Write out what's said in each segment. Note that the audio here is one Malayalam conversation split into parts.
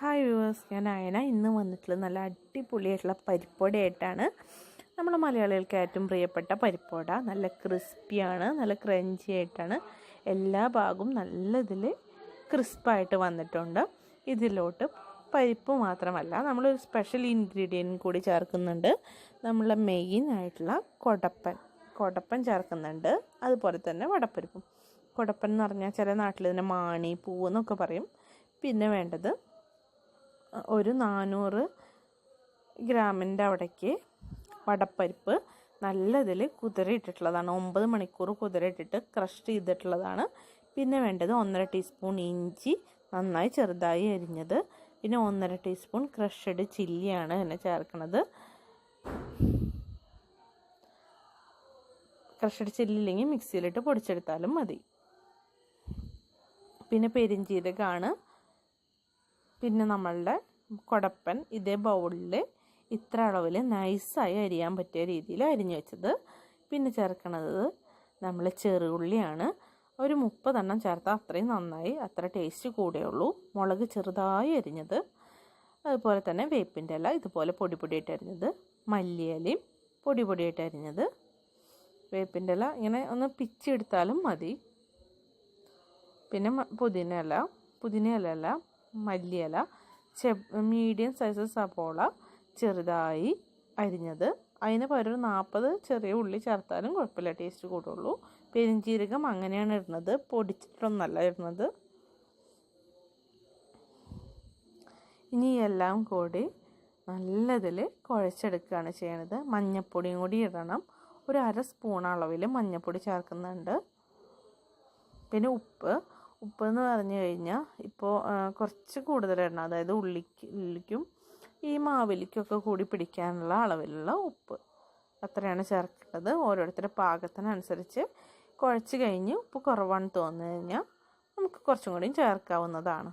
ഹായ് വ്യൂവേഴ്സ് ഞാൻ അയന. ഇന്ന് വന്നിട്ടുള്ളത് നല്ല അടിപൊളിയായിട്ടുള്ള പരിപ്പോടയായിട്ടാണ്. നമ്മൾ മലയാളികൾക്ക് ഏറ്റവും പ്രിയപ്പെട്ട പരിപ്പോട. നല്ല ക്രിസ്പിയാണ് നല്ല ക്രഞ്ചി ആയിട്ടാണ് എല്ലാ ഭാഗവും നല്ല ഇതിൽ ക്രിസ്പായിട്ട് വന്നിട്ടുണ്ട്. ഇതിലോട്ട് പരിപ്പ് മാത്രമല്ല നമ്മളൊരു സ്പെഷ്യൽ ഇൻഗ്രീഡിയന്റ് കൂടി ചേർക്കുന്നുണ്ട്. നമ്മളെ മെയിൻ ആയിട്ടുള്ള കൊടപ്പൻ. കൊടപ്പൻ ചേർക്കുന്നുണ്ട്. അതുപോലെ തന്നെ വടപ്പരിപ്പും. കൊടപ്പൻ എന്ന് പറഞ്ഞാൽ ചില നാട്ടിൽ ഇതിനെ മാണി പൂവ് എന്നൊക്കെ പറയും. പിന്നെ വേണ്ടത് ഒരു നാനൂറ് ഗ്രാമിന്റെ അവിടേക്ക് വടപ്പരിപ്പ് നല്ല നല്ലതിൽ കുതിരയിട്ടിട്ടുള്ളതാണ് ഒമ്പത് മണിക്കൂർ കുതിരയിട്ടിട്ട് ക്രഷ് ചെയ്തിട്ടുള്ളതാണ്. പിന്നെ വേണ്ടത് ഒന്നര ടീസ്പൂൺ ഇഞ്ചി നന്നായി ചെറുതായി അരിഞ്ഞത്. പിന്നെ ഒന്നര ടീസ്പൂൺ ക്രഷഡ് ചില്ലിയാണ് എന്നെ ചേർക്കുന്നത് ക്രഷഡ് ചില്ലി ഇല്ലെങ്കിൽ മിക്സിയിലിട്ട് പൊടിച്ചെടുത്താലും മതി. പിന്നെ പെരിഞ്ചീരകമാണ് പിന്നെ നമ്മളുടെ കുടപ്പൻ ഇതേ ബൗളിൽ ഇത്ര അളവിൽ നൈസായി അരിയാൻ പറ്റിയ രീതിയിൽ അരിഞ്ഞു വെച്ചത്. പിന്നെ ചേർക്കണത് നമ്മൾ ചെറുള്ളിയാണ് ഒരു മുപ്പതെണ്ണം ചേർത്താൽ അത്രയും നന്നായി അത്ര ടേസ്റ്റ് കൂടെയുള്ളൂ മുളക് ചെറുതായി അരിഞ്ഞത്. അതുപോലെ തന്നെ വേപ്പിന്റെ ഇല ഇതുപോലെ പൊടി പൊടിയായിട്ട് അരിഞ്ഞത്. മല്ലിയിലയും പൊടി പൊടിയായിട്ട് അരിഞ്ഞത്. വേപ്പിന്റെ ഇല ഇങ്ങനെ ഒന്ന് പിച്ചെടുത്താലും മതി. പിന്നെ പുതിന ഇല പുതിന ഇല മല്ലിയില ചെ മീഡിയം സൈസ് സപ്പോള ചെറുതായി അരിഞ്ഞത്. അതിന് പകരം നാൽപ്പത് ചെറിയ ഉള്ളി ചേർത്താലും കുഴപ്പമില്ല ടേസ്റ്റ് കൂടുള്ളൂ. പെരിഞ്ചീരകം അങ്ങനെയാണ് ഇടുന്നത്. പൊടിച്ചിട്ടൊന്നല്ല ഇടുന്നത്. ഇനി എല്ലാം കൂടി നല്ലതിൽ കുഴച്ചെടുക്കുകയാണ് ചെയ്യണത്. മഞ്ഞപ്പൊടിയും കൂടി ഇടണം. ഒരു അര സ്പൂൺ അളവിൽ മഞ്ഞപ്പൊടി ചേർക്കുന്നുണ്ട്. പിന്നെ ഉപ്പ് ഉപ്പ് എന്ന് പറഞ്ഞു കഴിഞ്ഞാൽ ഇപ്പോൾ കുറച്ച് കൂടുതൽ എണ്ണ അതായത് ഉള്ളിക്ക് ഉള്ളിക്കും ഈ മാവിലിക്കൊക്കെ കൂടി പിടിക്കാനുള്ള അളവിലുള്ള ഉപ്പ് അത്രയാണ് ചേർക്കേണ്ടത്. ഓരോരുത്തരുടെ പാകത്തിനനുസരിച്ച് കുഴച്ച് കഴിഞ്ഞ് ഉപ്പ് കുറവാണ് തോന്നു കഴിഞ്ഞാൽ നമുക്ക് കുറച്ചും കൂടിയും ചേർക്കാവുന്നതാണ്.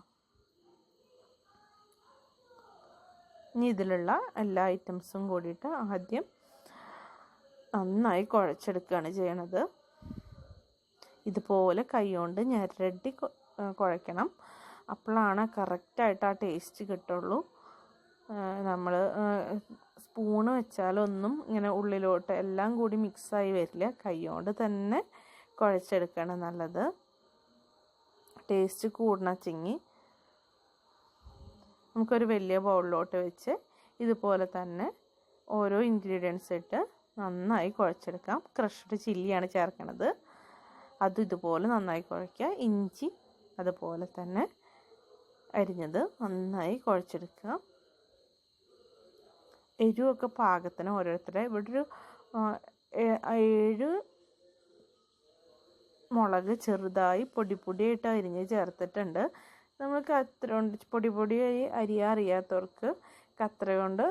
ഇനി ഇതിലുള്ള എല്ലാ ഐറ്റംസും കൂടിയിട്ട് ആദ്യം നന്നായി കുഴച്ചെടുക്കുകയാണ് ചെയ്യണത്. ഇതുപോലെ കൈകൊണ്ട് ഞെരടി കുഴയ്ക്കണം. അപ്പോഴാണ് കറക്റ്റായിട്ട് ആ ടേസ്റ്റ് കിട്ടുള്ളൂ. നമ്മൾ സ്പൂണ് വെച്ചാലൊന്നും ഇങ്ങനെ ഉള്ളിലോട്ട് എല്ലാം കൂടി മിക്സായി വരില്ല. കൈകൊണ്ട് തന്നെ കുഴച്ചെടുക്കണം നല്ലത്. ടേസ്റ്റ് കൂടണ ചിങ്ങി. നമുക്കൊരു വലിയ ബൗളിലോട്ട് വെച്ച് ഇതുപോലെ തന്നെ ഓരോ ഇൻഗ്രീഡിയൻസ് ഇട്ട് നന്നായി കുഴച്ചെടുക്കാം. ക്രഷ്ഡ് ചില്ലിയാണ് ചേർക്കണത്. അത് ഇതുപോലെ നന്നായി കുഴയ്ക്കുക. ഇഞ്ചി അതുപോലെ തന്നെ അരിഞ്ഞത് നന്നായി കുഴച്ചെടുക്കുക. എരിവൊക്കെ പാകത്തിന് ഓരോരുത്തരെ. ഇവിടെ ഒരു ഏഴ് മുളക് ചെറുതായി പൊടി പൊടിയായിട്ട് അരിഞ്ഞ് ചേർത്തിട്ടുണ്ട്. നമ്മൾ കത്ര കൊണ്ട് പൊടി പൊടിയായി അരിയാറിയാത്തവർക്ക് കത്ര കൊണ്ട്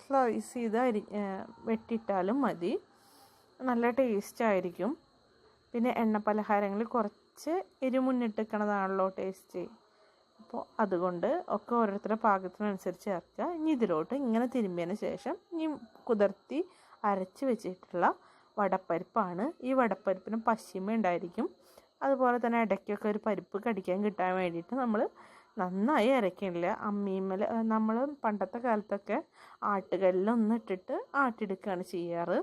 സ്ലൈസ് ചെയ്ത് അരി വെട്ടിയിട്ടാലും മതി. നല്ല ടേസ്റ്റ് ആയിരിക്കും. പിന്നെ എണ്ണ പലഹാരങ്ങളിൽ കുറച്ച് എരിമുന്നിട്ടിക്കണതാണല്ലോ ടേസ്റ്റ് അപ്പോൾ അതുകൊണ്ട് ഒക്കെ ഓരോരുത്തരുടെ പാകത്തിനനുസരിച്ച് ചേർക്കുക. ഇനി ഇതിലോട്ട് ഇങ്ങനെ തിരുമ്പിയതിന് ശേഷം ഇനി കുതിർത്തി അരച്ച് വെച്ചിട്ടുള്ള വടപ്പരിപ്പാണ്. ഈ വടപ്പരിപ്പിന് പശിമ ഉണ്ടായിരിക്കും. അതുപോലെ തന്നെ ഇടയ്ക്കൊക്കെ ഒരു പരിപ്പ് കടിക്കാൻ കിട്ടാൻ വേണ്ടിയിട്ട് നമ്മൾ നന്നായി അരയ്ക്കണില്ല. അമ്മീമ്മൽ നമ്മൾ പണ്ടത്തെ കാലത്തൊക്കെ ആട്ടുകല്ലൊന്നിട്ടിട്ട് ആട്ടിയെടുക്കുകയാണ് ചെയ്യാറ്.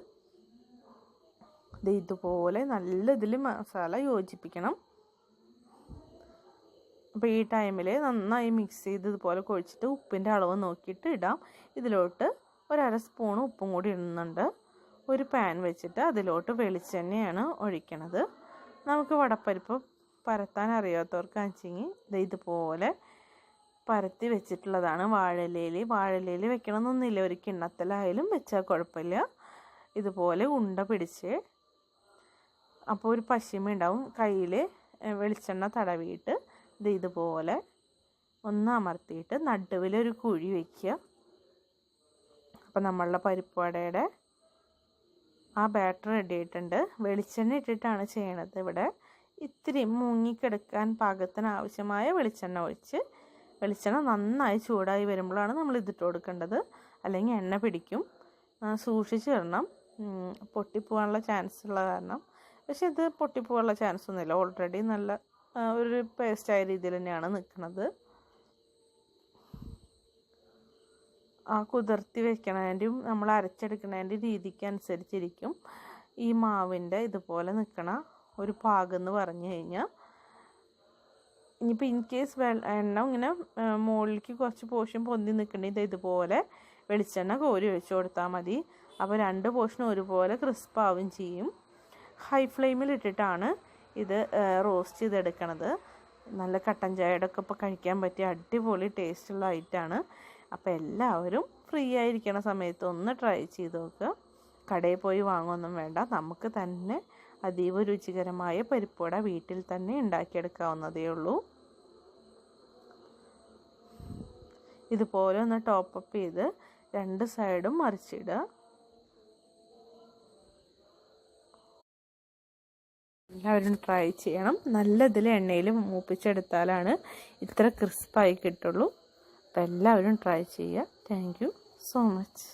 ഇത് ഇതുപോലെ നല്ല ഇതിൽ മസാല യോജിപ്പിക്കണം. അപ്പോൾ ഈ ടൈമിൽ നന്നായി മിക്സ് ചെയ്ത് ഇതുപോലെ കുഴിച്ചിട്ട് ഉപ്പിന്റെ അളവ് നോക്കിയിട്ട് ഇടാം. ഇതിലോട്ട് ഒരര സ്പൂൺ ഉപ്പും കൂടി ഇടുന്നുണ്ട്. ഒരു പാൻ വെച്ചിട്ട് അതിലോട്ട് വെളിച്ചെണ്ണയാണ് ഒഴിക്കണത്. നമുക്ക് വടപ്പരിപ്പ് പരത്താൻ അറിയാത്തവർക്ക് വെച്ചെങ്കിൽ ഇത് ഇതുപോലെ പരത്തി വെച്ചിട്ടുള്ളതാണ് വാഴയിലയിൽ വാഴയിലയിൽ വെക്കണമെന്നൊന്നുമില്ല ഒരു കിണ്ണത്തിലായാലും വെച്ചാൽ കുഴപ്പമില്ല. ഇതുപോലെ ഉണ്ട പിടിച്ച് അപ്പോൾ ഒരു പശിമ ഉണ്ടാവും. കയ്യിൽ വെളിച്ചെണ്ണ തടവിയിട്ട് ഇത് ഇതുപോലെ ഒന്ന് അമർത്തിയിട്ട് നടുവിലൊരു കുഴി വയ്ക്കുക അപ്പോൾ നമ്മളുടെ പരിപ്പുവടയുടെ ആ ബാറ്റർ റെഡി ആയിട്ടുണ്ട്. വെളിച്ചെണ്ണ ഇട്ടിട്ടാണ് ചെയ്യണത് ഇവിടെ. ഇത്തിരി മുങ്ങിക്കെടുക്കാൻ പാകത്തിന് ആവശ്യമായ വെളിച്ചെണ്ണ ഒഴിച്ച് വെളിച്ചെണ്ണ നന്നായി ചൂടായി വരുമ്പോഴാണ് നമ്മൾ ഇതിട്ട് കൊടുക്കേണ്ടത്. അല്ലെങ്കിൽ എണ്ണ പിടിക്കും. സൂക്ഷിച്ച് ഇടണം. പൊട്ടിപ്പോകാനുള്ള ചാൻസ് ഉള്ള കാരണം പക്ഷെ ഇത് പൊട്ടിപ്പോകാനുള്ള ചാൻസ് ഒന്നുമില്ല ഓൾറെഡി നല്ല ഒരു പേസ്റ്റായ രീതിയിൽ തന്നെയാണ് നിൽക്കുന്നത്. ആ കുതിർത്തി വെക്കണതിന്റെയും നമ്മൾ അരച്ചെടുക്കണതിന്റെ രീതിക്ക് അനുസരിച്ചിരിക്കും ഈ മാവിന്റെ ഇതുപോലെ നിൽക്കണ ഒരു പാകം എന്ന് പറഞ്ഞു കഴിഞ്ഞാൽ ഇനിയിപ്പോൾ ഇൻ കേസ് എണ്ണ ഇങ്ങനെ മുകളിലേക്ക് കുറച്ച് പോഷൻ പൊന്തി നിൽക്കണത് ഇതുപോലെ വെളിച്ചെണ്ണ കോരി ഒഴിച്ചു കൊടുത്താൽ മതി. അപ്പോൾ രണ്ട് പോഷനും ഒരുപോലെ ക്രിസ്പ് ആവുകയും ചെയ്യും. ഹൈ ഫ്ലെയിമിൽ ഇട്ടിട്ടാണ് ഇത് റോസ്റ്റ് ചെയ്തെടുക്കണത്. നല്ല കട്ടൻ ചായയുടെ ഒക്കെ ഇപ്പോൾ കഴിക്കാൻ പറ്റിയ അടിപൊളി ടേസ്റ്റുള്ള ഐറ്റാണ് അപ്പോൾ എല്ലാവരും ഫ്രീ ആയിരിക്കണ സമയത്ത് ഒന്ന് ട്രൈ ചെയ്ത് നോക്കുക കടയിൽ പോയി വാങ്ങുമൊന്നും വേണ്ട. നമുക്ക് തന്നെ അതീവ രുചികരമായ പരിപ്പുവട വീട്ടിൽ തന്നെ ഉണ്ടാക്കിയെടുക്കാവുന്നതേ ഉള്ളൂ. ഇതുപോലെ ഒന്ന് ടോപ്പ് അപ്പ് ചെയ്ത് രണ്ട് സൈഡും മറിച്ചിടുക. എല്ലാവരും ട്രൈ ചെയ്യണം. നല്ല ഇതിൽ എണ്ണയിൽ മൂപ്പിച്ചെടുത്താലാണ് ഇത്ര ക്രിസ്പായി കിട്ടുള്ളൂ. അപ്പോൾ എല്ലാവരും ട്രൈ ചെയ്യുക. Thank so much